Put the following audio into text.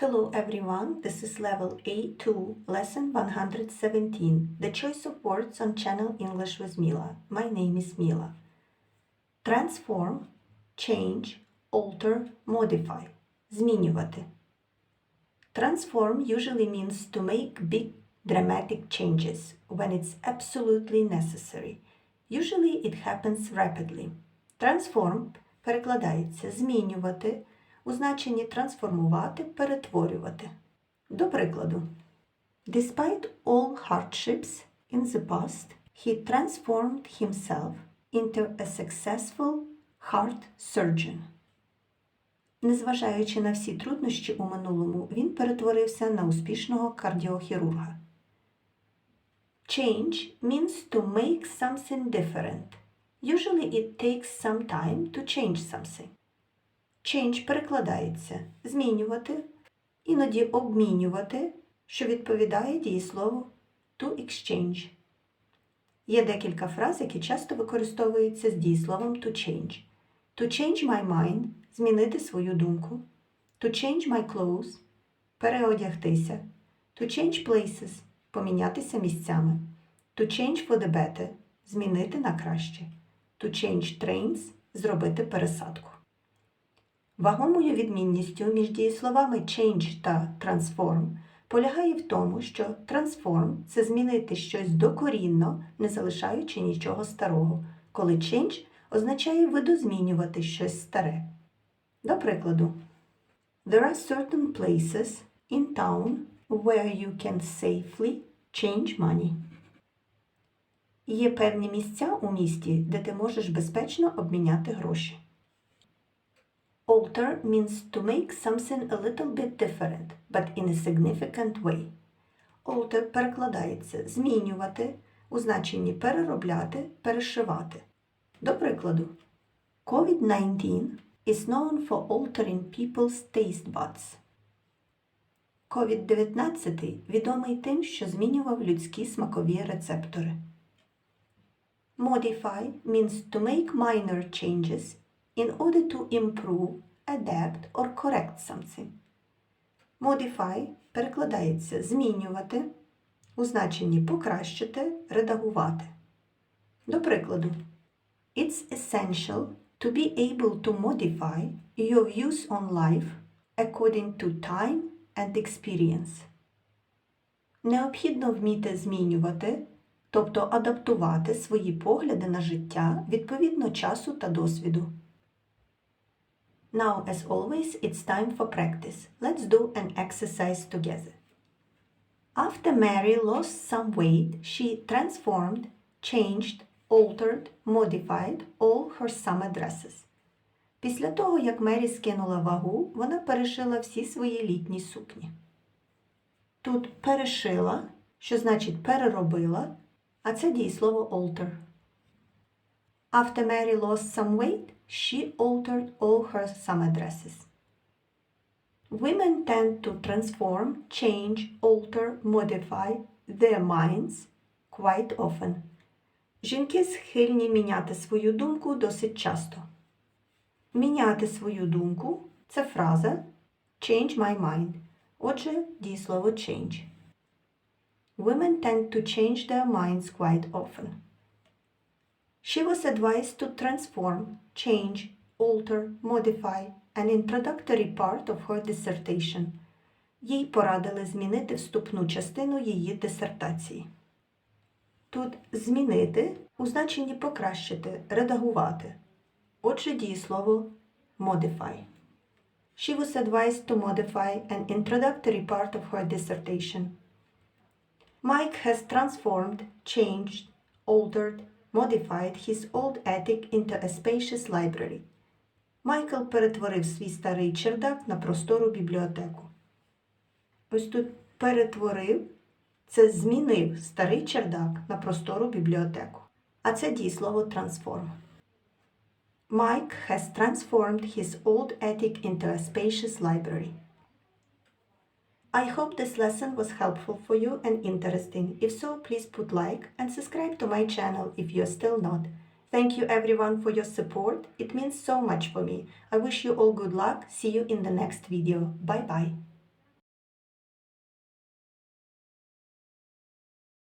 Hello everyone, this is level A2, lesson 117, the choice of words on channel English with Mila. My name is Mila. Transform, change, alter, modify. Змінювати. Transform usually means to make big dramatic changes when it's absolutely necessary. Usually it happens rapidly. Transform перекладається змінювати У значенні трансформувати, перетворювати. До прикладу. Despite all hardships in the past, he transformed himself into a successful heart surgeon. Незважаючи на всі труднощі у минулому, він перетворився на успішного кардіохірурга. Change means to make something different. Usually it takes some time to change something. Change перекладається змінювати, іноді обмінювати, що відповідає дієслову to exchange. Є декілька фраз, які часто використовуються з дієсловом to change. To change my mind змінити свою думку. To change my clothes переодягтися. To change places помінятися місцями. To change for the better змінити на краще. To change trains зробити пересадку. Вагомою відмінністю між дієсловами change та transform полягає в тому, що transform – це змінити щось докорінно, не залишаючи нічого старого, коли change означає видозмінювати щось старе. До прикладу, There are certain places in town where you can safely change money. Є певні місця у місті, де ти можеш безпечно обміняти гроші. Alter means to make something a little bit different, but in a significant way. Alter перекладається змінювати у значенні переробляти, перешивати. До прикладу, COVID-19 is known for altering people's taste buds. COVID-19 відомий тим, що змінював людські смакові рецептори. Modify means to make minor changes in order to improve, adapt or correct something. Modify перекладається змінювати у значенні покращити, редагувати. До прикладу, It's essential to be able to modify your views on life according to time and experience. Необхідно вміти змінювати, тобто адаптувати свої погляди на життя відповідно часу та досвіду. Now, as always, it's time for practice. Let's do an exercise together. After Mary lost some weight, she transformed, changed, altered, modified all her summer dresses. Після того, як Мері скинула вагу, вона перешила всі свої літні сукні. Тут перешила, що значить переробила, а це дієслово alter. After Mary lost some weight, she altered all her summer dresses. Women tend to transform, change, alter, modify their minds quite often. Жінки схильні міняти свою думку досить часто. Міняти свою думку це фраза change my mind. Отже, дієслово change. Women tend to change their minds quite often. She was advised to transform, change, alter, modify an introductory part of her dissertation. Їй порадили змінити вступну частину її дисертації. Тут змінити у значенні покращити, редагувати. Отже, дієслово modify. She was advised to modify an introductory part of her dissertation. Mike has transformed, changed, altered, modified his old attic into a spacious library. Майкл перетворив свій старий чердак на простору бібліотеку. Ось тут перетворив це змінив старий чердак на простору бібліотеку. А це дієслово transform. Mike has transformed his old attic into a spacious library. I hope this lesson was helpful for you and interesting. If so, please put like and subscribe to my channel if you're still not. Thank you everyone for your support. It means so much for me. I wish you all good luck. See you in the next video. Bye bye.